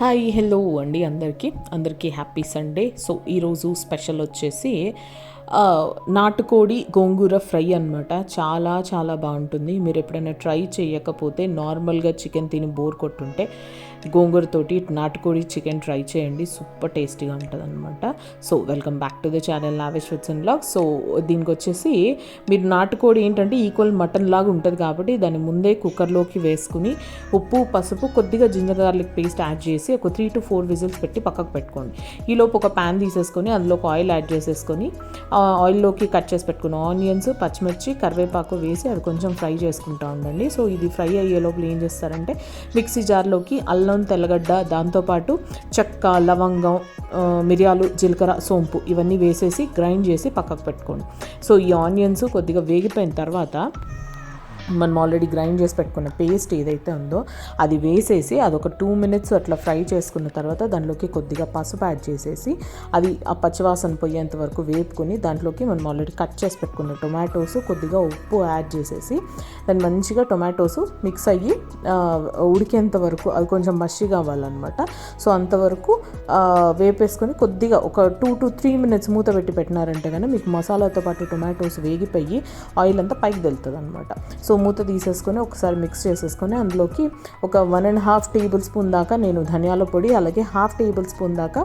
Hi hello అండి అందరికీ. అందరికీ హ్యాపీ సండే. సో ఈరోజు స్పెషల్ వచ్చేసి నాటుకోడి గోంగూర ఫ్రై అన్నమాట. చాలా చాలా బాగుంటుంది. మీరు ఎప్పుడైనా ట్రై చేయకపోతే నార్మల్గా చికెన్ తిని బోర్ కొట్టుంటే గోంగూరతోటి నాటుకోడి చికెన్ ట్రై చేయండి. సూపర్ టేస్టీగా ఉంటుంది అనమాట so welcome back to the channel Lavesh విత్స్ and blog so దీనికి వచ్చేసి మీరు నాటుకోడి ఏంటంటే ఈక్వల్ మటన్ లాగా ఉంటుంది కాబట్టి దాన్ని ముందే కుక్కర్లోకి వేసుకుని ఉప్పు పసుపు కొద్దిగా జింజర్ గార్లిక్ పేస్ట్ యాడ్ చేసి ఒక త్రీ టు ఫోర్ విజిల్స్ పెట్టి పక్కకు పెట్టుకోండి. ఈలోపు ఒక ప్యాన్ తీసేసుకొని అందులో ఒక ఆయిల్ యాడ్ చేసేసుకొని ఆయిల్లోకి కట్ చేసి పెట్టుకున్న ఆనియన్స్ పచ్చిమిర్చి కరివేపాకు వేసి అది కొంచెం ఫ్రై చేసుకుంటా ఉండండి. సో ఇది ఫ్రై అయ్యే లోపల ఏం చేస్తారంటే మిక్సీ జార్లోకి అల్లం తెల్లగడ్డ దాంతోపాటు చెక్క లవంగం మిరియాలు జీలకర్ర సోంపు ఇవన్నీ వేసేసి గ్రైండ్ చేసి పక్కకు పెట్టుకోండి. సో ఈ ఆనియన్స్ కొద్దిగా వేగిపోయిన తర్వాత మనం ఆల్రెడీ గ్రైండ్ చేసి పెట్టుకున్న పేస్ట్ ఏదైతే ఉందో అది వేసేసి అది ఒక టూ మినిట్స్ అట్లా ఫ్రై చేసుకున్న తర్వాత దాంట్లోకి కొద్దిగా పసుపు యాడ్ చేసేసి అది ఆ పచ్చివాసన పోయేంత వరకు వేపుకొని దాంట్లోకి మనం ఆల్రెడీ కట్ చేసి పెట్టుకున్న టొమాటోస్ కొద్దిగా ఉప్పు యాడ్ చేసేసి దాన్ని మంచిగా టొమాటోస్ మిక్స్ అయ్యి ఉడికేంత వరకు అది కొంచెం మషి కావాలన్నమాట సో అంతవరకు వేపేసుకొని కొద్దిగా ఒక టూ టు త్రీ మినిట్స్ మూత పెట్టి పెట్టినారంటే కానీ మీకు మసాలాతో పాటు టొమాటోస్ వేగిపోయి ఆయిల్ అంతా పైకి వెళ్తుంది అనమాట సో సో మూత తీసేసుకొని ఒకసారి మిక్స్ చేసేసుకొని అందులోకి ఒక one and half tablespoon దాకా నేను ధనియాల పొడి అలాగే హాఫ్ టేబుల్ స్పూన్ దాకా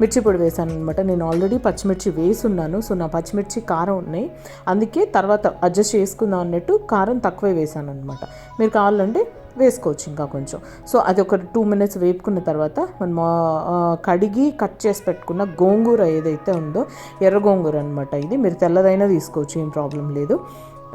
మిర్చి పొడి వేసాను అనమాట నేను ఆల్రెడీ పచ్చిమిర్చి వేసున్నాను సో నా పచ్చిమిర్చి కారం ఉన్నాయి. అందుకే తర్వాత అడ్జస్ట్ చేసుకుందాం అన్నట్టు కారం తక్కువే వేసాను అనమాట మీరు కావాలంటే వేసుకోవచ్చు ఇంకా కొంచెం. సో అది ఒక టూ మినిట్స్ వేపుకున్న తర్వాత మనం కడిగి కట్ చేసి పెట్టుకున్న గోంగూర ఏదైతే ఉందో ఎర్ర గోంగూర అనమాట ఇది. మీరు తెల్లదైనా తీసుకోవచ్చు ఏం ప్రాబ్లం లేదు.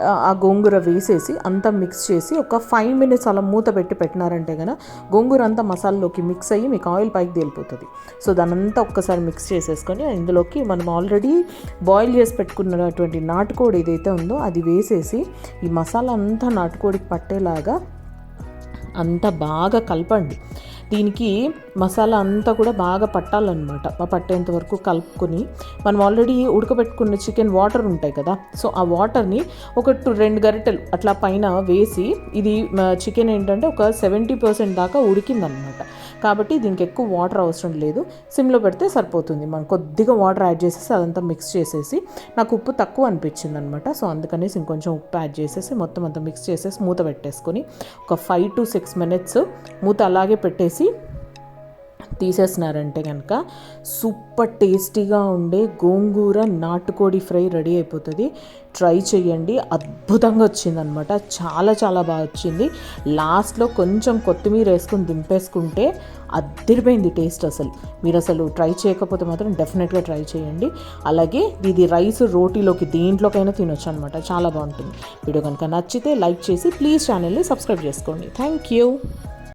ఆ, గోంగూర వేసేసి అంతా మిక్స్ చేసి ఒక ఫైవ్ మినిట్స్ అలా మూత పెట్టి పెట్టినారంటే కనుక గోంగూర అంతా మసాలాలోకి మిక్స్ అయ్యి మీకు ఆయిల్ పైకి తేలిపోతుంది. సో దానంతా ఒక్కసారి మిక్స్ చేసేసుకొని ఇందులోకి మనం ఆల్రెడీ బాయిల్ చేసి పెట్టుకున్నటువంటి నాటుకోడి ఏదైతే ఉందో అది వేసేసి ఈ మసాలా అంతా నాటుకోడికి పట్టేలాగా అంతా బాగా కలపండి. దీనికి మసాలా అంతా కూడా బాగా పట్టాలన్నమాట. పట్టేంత వరకు కలుపుకొని మనం ఆల్రెడీ ఉడకబెట్టుకున్న చికెన్ వాటర్ ఉంటాయి కదా సో ఆ వాటర్ని ఒక టూ రెండు గరిటెలు అట్లా పైన వేసి ఇది చికెన్ ఏంటంటే ఒక సెవెంటీ పర్సెంట్ దాకా ఉడికిందనమాట కాబట్టి దీనికి ఎక్కువ వాటర్ అవసరం లేదు. సిమ్లో పెడితే సరిపోతుంది. మనం కొద్దిగా వాటర్ యాడ్ చేసేసి అదంతా మిక్స్ చేసేసి నాకు ఉప్పు తక్కువ అనిపించింది అనమాట సో అందుకనేసి ఇంకొంచెం ఉప్పు యాడ్ చేసేసి మొత్తం అంతా మిక్స్ చేసేసి మూత పెట్టేసుకొని ఒక ఫైవ్ టు సిక్స్ మినిట్స్ మూత అలాగే పెట్టేసి తీసేసినారంటే కనుక సూపర్ టేస్టీగా ఉండే గోంగూర నాటుకోడి ఫ్రై రెడీ అయిపోతుంది. ట్రై చేయండి అద్భుతంగా వచ్చిందనమాట చాలా చాలా బాగా వచ్చింది. లాస్ట్లో కొంచెం కొత్తిమీర వేసుకొని దింపేసుకుంటే అద్దరిపోయింది టేస్ట్ అసలు. మీరు అసలు ట్రై చేయకపోతే మాత్రం డెఫినెట్గా ట్రై చేయండి అలాగే ఇది రైస్ రోటీలోకి దేంట్లోకైనా తినొచ్చు అనమాట చాలా బాగుంటుంది. వీడియో కనుక నచ్చితే లైక్ చేసి ప్లీజ్ ఛానల్ని సబ్స్క్రైబ్ చేసుకోండి. Thank you.